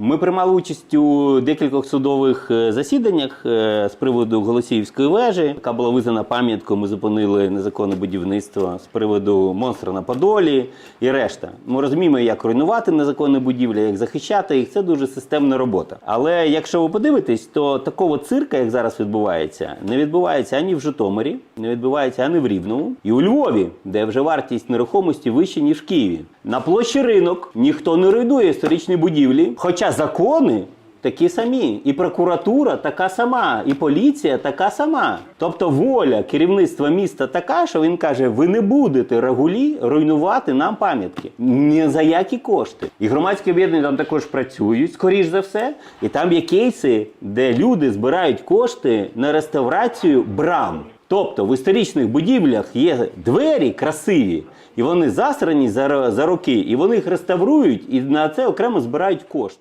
Ми приймали участь у декількох судових е, засіданнях е, з приводу Голосіївської вежі, яка була визнана пам'яткою. Ми зупинили незаконне будівництво з приводу монстра на Подолі і решта. Ми розуміємо, як руйнувати незаконні будівлі, як захищати їх. Це дуже системна робота. Але якщо ви подивитесь, то такого цирка, як зараз відбувається, не відбувається ані в Житомирі, не відбувається ані в Рівному, і у Львові, де вже вартість нерухомості вища, ніж в Києві. На площі ринок ніхто не руйнує історичні будівлі, хоча закони. Такі самі, і прокуратура така сама, і поліція така сама. Тобто воля керівництва міста така, що він каже: ви не будете регулі руйнувати нам пам'ятки ні за які кошти. І громадські об'єднання там також працюють, скоріш за все. І там є кейси, де люди збирають кошти на реставрацію брам. Тобто в історичних будівлях є двері красиві, і вони засрані за, за роки, і вони їх реставрують, і на це окремо збирають кошти.